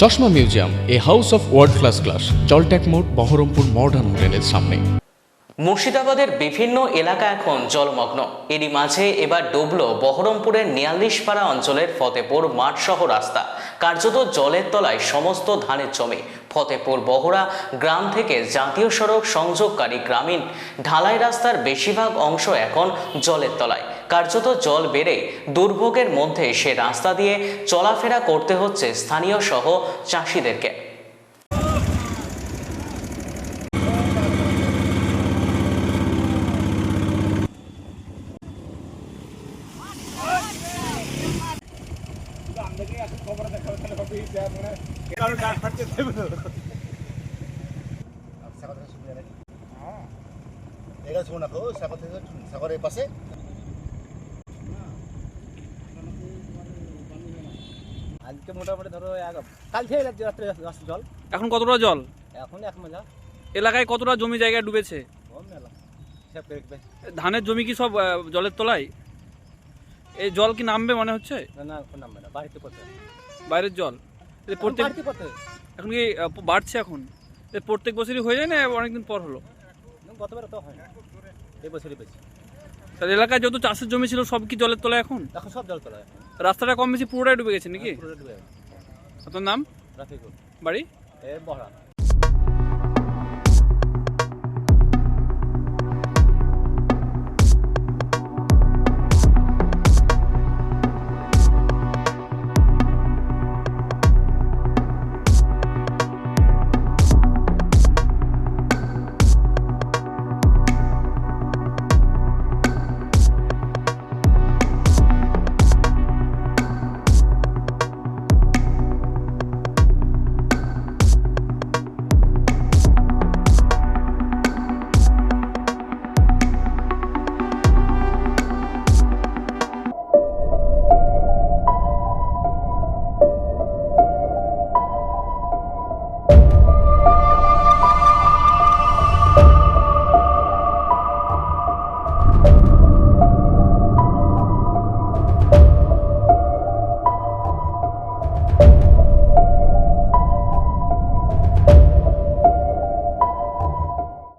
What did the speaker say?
চশমা museum, a house of world class class জলট্যাক মোড়, Baharampur modern হোটেলের সামনে। মুর্শিদাবাদের বিভিন্ন এলাকা এখন জলমগ্ন। এরই মাঝে এবার ডুবল বহরমপুরের নিয়াল্লিশপাড়া অঞ্চলের ফতেপুর মাঠসহ রাস্তা। কার্যত জলের তলায় সমস্ত ধানের জমি। ফতেপুর বহরা গ্রাম থেকে জাতীয় সড়ক সংযোগকারী গ্রামীণ। ঢালাই রাস্তার বেশিরভাগ অংশ এখন জলের তলায়। কার্যত জল বেড়ে দুর্ভোগের মধ্যে সে রাস্তা দিয়ে চলাফেরা করতে হচ্ছে স্থানীয় সহ চাষিদেরকে। থেকে সাগরের পাশে। আজকে মোটামুটি ধরো কাল থেকে রাত্রে রাত্রে রাস্তা জল। এখন কতটা জল? এখন এক মেলা এলাকায় কতটা জমি জায়গা ডুবেছে? ধানের জমি কি সব জলের তলায়? এই জল কি নামবে মনে হচ্ছে? না নামবে না। বাড়িতে করতে বাইরের জল? প্রত্যেক এখন কি বাড়ছে এখন? প্রত্যেক বছরই হয়ে যায় না অনেকদিন পর হলো? গতবার তো হয় না। এই বছরই বেশি। তাহলে এলাকায় যত চাষের জমি ছিল সব কি জলের তলায় এখন? এখন সব জল তোলা রাস্তাটা কম বেশি পুরোটাই ডুবে গেছে নাকি? পুরোটা ডুবে গেছে। আপনার নাম? রাফিকুল। বাড়ি? এ বহরা